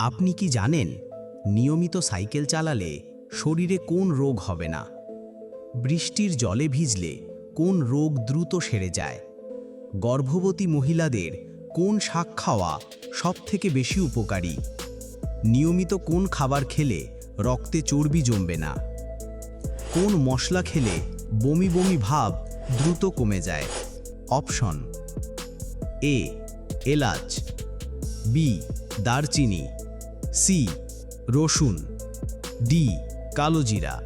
আপনি কি জানেন, নিয়মিত সাইকেল চালালে শরীরে কোন রোগ হবে না? বৃষ্টির জলে ভিজলে কোন রোগ দ্রুত সেরে যায়? গর্ভবতী মহিলাদের কোন শাক খাওয়া সবথেকে বেশি উপকারী? নিয়মিত কোন খাবার খেলে রক্তে চর্বি জমবে না? কোন মশলা খেলে বমি বমি ভাব দ্রুত কমে যায়? অপশন, এ, এলাচ, বি, দারচিনি সি রসুন। ডি কালোজিরা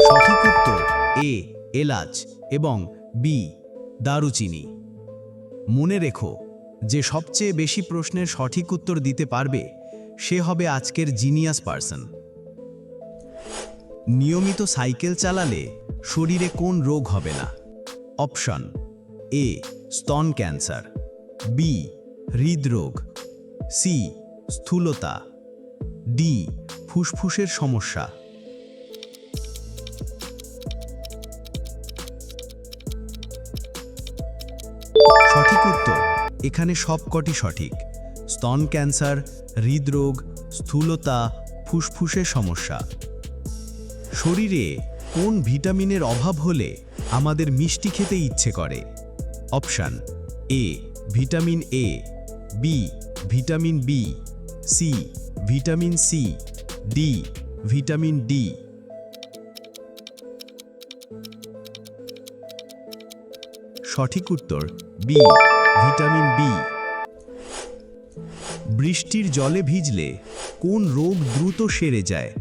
সঠিক উত্তর এ এলাচ এবং বি দারুচিনি। মনে রেখো, যে সবচেয়ে বেশি প্রশ্নের সঠিক উত্তর দিতে পারবে, সে হবে আজকের জিনিয়াস পার্সন। নিয়মিত সাইকেল চালালে শরীরে কোন রোগ হবে না? অপশন এ স্তন ক্যান্সার বি হৃদরোগ সি স্থূলতা ডি ফুসফুসের সমস্যা সঠিক উত্তর, এখানে সবকটি সঠিক। স্তন ক্যান্সার, হৃদরোগ, স্থূলতা, ফুসফুসের সমস্যা। শরীরে কোন ভিটামিনের অভাব হলে আমাদের মিষ্টি খেতে ইচ্ছে করে? Option A, vitamin A, B, vitamin B, C, vitamin C, D, vitamin D. সঠিক উত্তর বি, ভিটামিন বি। বৃষ্টির জলে ভিজলে কোন রোগ দ্রুত সেরে যায়?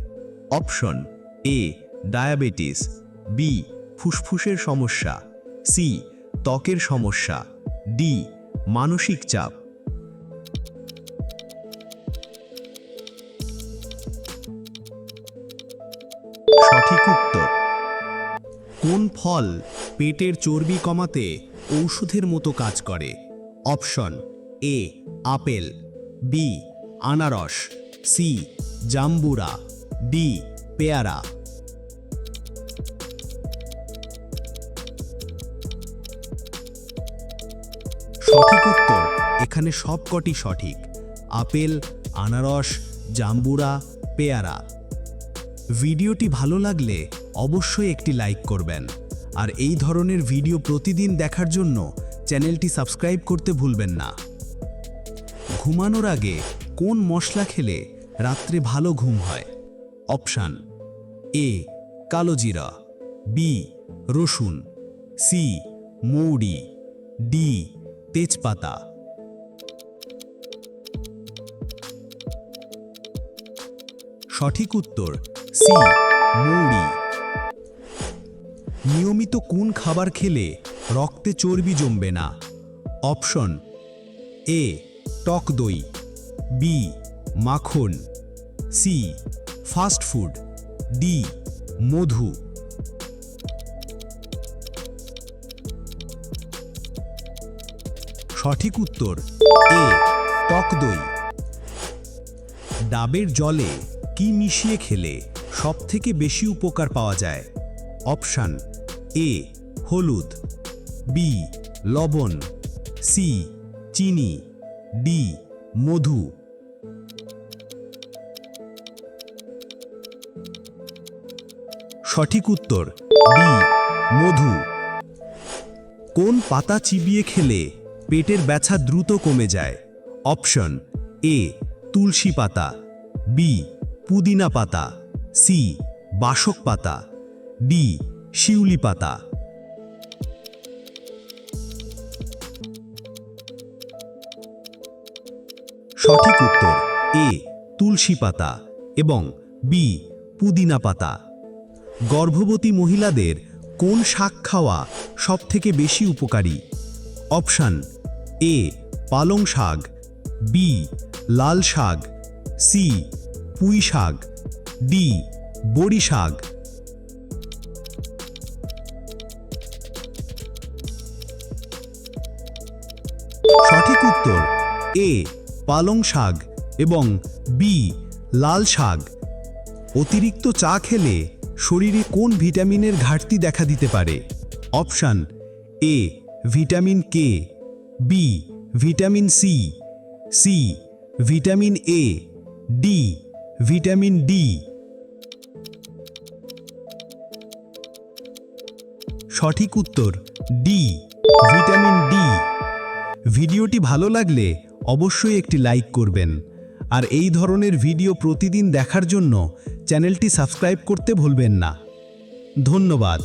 অপশন এ, ডায়াবেটিস, বি, ফুসফুসের সমস্যা, সি ত্বকের সমস্যা। ডি মানসিক চাপ। সঠিক উত্তর। কোন ফল পেটের চর্বি কমাতে ঔষধের মতো কাজ করে? Option A apple. বি আনারস। সি জাম্বুরা। ডি পেয়ারা। সঠিক উত্তর এখানে সবকটি সঠিক। আপেল, আনারস, জাম্বুরা, পেয়ারা। ভিডিওটি ভালো লাগলে অবশ্যই একটি লাইক করবেন। আর এই ধরনের ভিডিও প্রতিদিন দেখার জন্য চ্যানেলটি সাবস্ক্রাইব করতে ভুলবেন না। ঘুমানোর আগে কোন মশলা খেলে রাত্রে ভালো ঘুম হয়? অপশান এ কালোজিরা বি, রসুন, সি, মৌরি, ডি তেজপাতা। সঠিক উত্তর, সি, মৌরি। নিয়মিত কোন খাবার খেলে রক্তে চর্বি জমবে না? অপশন, এ, টক দই, বি, মাখন, সি, ফাস্ট ফুড, ডি, মধু। সঠিক উত্তর, এ, টক দই। ডাবের জলে কি মিশিয়ে খেলে সবথেকে বেশি উপকার পাওয়া যায়? অপশান, এ, হলুদ, বি, লবণ, সি, চিনি, ডি, মধু। সঠিক উত্তর ডি মধু। কোন পাতা চিবিয়ে খেলে পেটের ব্যথা দ্রুত কমে যায়। অপশন এ, তুলসী পাতা, বি, পুদিনা পাতা, সি, বাসক পাতা, ডি, শিউলি পাতা। সঠিক উত্তর এ, তুলসী পাতা এবং বি, পুদিনা পাতা। গর্ভবতী মহিলাদের কোন শাক খাওয়া সবথেকে বেশি উপকারী? অপশান এ, পালং শাক, বি, লাল শাক, সি, পুঁই শাক, ডি, বড়ি শাক। সঠিক উত্তর, এ, পালং শাক এবং বি, লাল শাক। অতিরিক্ত চা খেলে শরীরে কোন ভিটামিনের ঘাটতি দেখা দিতে পারে? Option, A, vitamin K. B vitamin C C vitamin A D vitamin D সঠিক উত্তর ডি ভিটামিন ডি ভিডিওটি ভালো লাগলে অবশ্যই একটি লাইক করবেন। আর এই ধরনের ভিডিও প্রতিদিন দেখার জন্য চ্যানেলটি সাবস্ক্রাইব করতে ভুলবেন না। ধন্যবাদ।